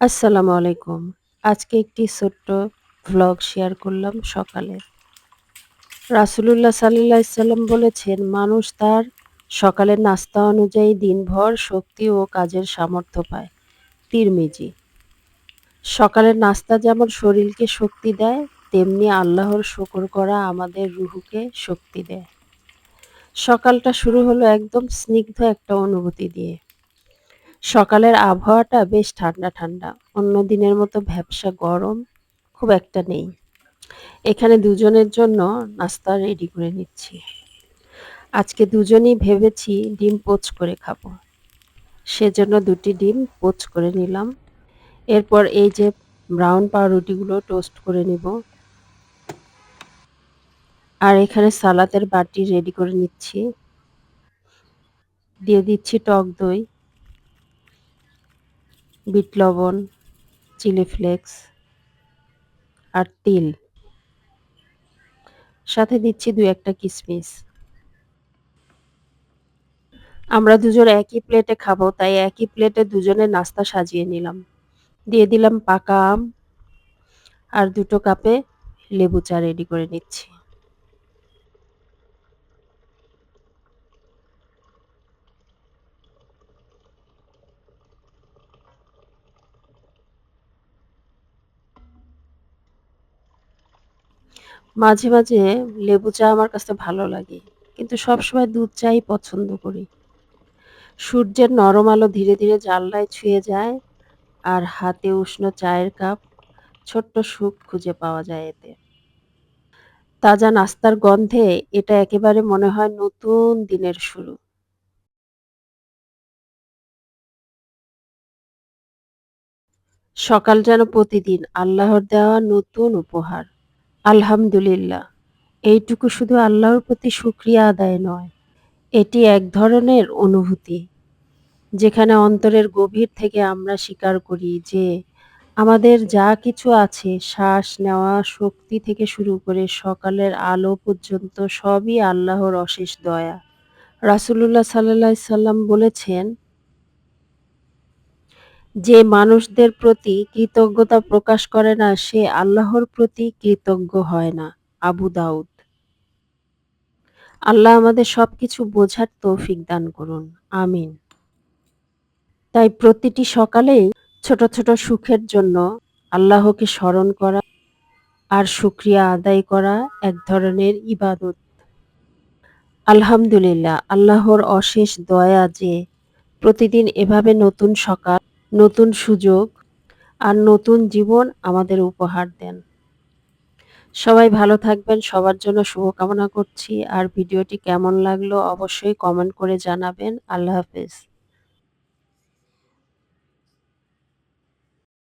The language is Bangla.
আসসালামু আলাইকুম। আজকে একটি ছোট্ট ভ্লগ শেয়ার করলাম সকালে। রাসূলুল্লাহ আলাইহি সাল্লাম বলেছেন, "মানুষ তার সকালের নাস্তা অনুযায়ী দিনভর শক্তি ও কাজের সামর্থ্য পায়।" তিরমিজি। সকালের নাস্তা যেমন শরীরকে শক্তি দেয়, তেমনি আল্লাহর শুকর করা আমাদের রুহুকে শক্তি দেয়। সকালটা শুরু হলো একদম স্নিগ্ধ একটা অনুভূতি দিয়ে। সকালের আবহাওয়াটা বেশ ঠান্ডা ঠান্ডা। অন্য দিনের মতো ভ্যাপসা গরম খুব একটা নেই। এখানে দুজনের জন্য নাস্তা রেডি করে নিচ্ছি। আজকে দুজনেই ভেবেছি ডিম পোচ করে খাব। সেজন্য দুটি ডিম পোচ করে নিলাম। এরপর এই যে ব্রাউন পাউরুটিগুলো টোস্ট করে নিব। আর এখানে সালাতের বাটি রেডি করে নিচ্ছি। দিয়ে দিচ্ছি টক দই। বিট লবণ, চিলি ফ্লেক্স আর তিল। সাথে দিচ্ছি দু একটা কিশমিশ আমরা দুজন একই প্লেটে খাব, তাই একই প্লেটে দুজনে নাস্তা সাজিয়ে নিলাম। দিয়ে দিলাম পাকা আম আর দুটো কাপে লেবু চা রেডি করে নিচ্ছি। মাঝে, মাঝে লেবু চা আমার কাছে ভালো লাগে। কিন্তু সবসময় দুধ চাই পছন্দ করি। সূর্যের নরম আলো ধীরে, ধীরে জানলায় ছুঁয়ে যায় আর হাতে উষ্ণ চায়ের কাপ ছোট্ট সুখ খুঁজে পাওয়া যায় এতে। তাজা নাস্তার গন্ধে এটা একেবারে মনে হয় নতুন দিনের শুরু। সকাল যেন প্রতিদিন আল্লাহর দেওয়া নতুন উপহার। আলহামদুলিল্লাহ, এইটুকু শুধু আল্লাহর প্রতি শুক্রিয়া আদায় নয়, এটি এক ধরনের অনুভূতি, যেখানে অন্তরের গভীর থেকে আমরা স্বীকার করি যে আমাদের যা কিছু আছে, শ্বাস নেওয়া, শক্তি থেকে শুরু করে সকালের আলো পর্যন্ত সবই আল্লাহর অশেষ দয়া। রাসুলুল্লাহ সাল্লাহ সাল্লাম বলেছেন যে মানুষদের প্রতি কৃতজ্ঞতা প্রকাশ করে না, সে আল্লাহর প্রতি কৃতজ্ঞ হয় না। আবু দাউদ। আল্লাহ আমাদের সবকিছু বোঝার তৌফিক দান করুন। আমিন। তাই প্রতিটি সকালেই ছোট ছোট সুখের জন্য আল্লাহকে স্মরণ করা আর শুক্রিয়া আদায় করা এক ধরনের ইবাদত। আলহামদুলিল্লাহ, আল্লাহর অশেষ দয়া যে প্রতিদিন এভাবে নতুন সকাল নতুন সুযোগ আর নতুন জীবন আমাদের উপহার দেন। সবাই ভালো থাকবেন, সবার জন্য শুভকামনা করছি। আর ভিডিওটি কেমন লাগল অবশ্যই কমেন্ট করে জানাবেন। আল্লাহ হাফেজ।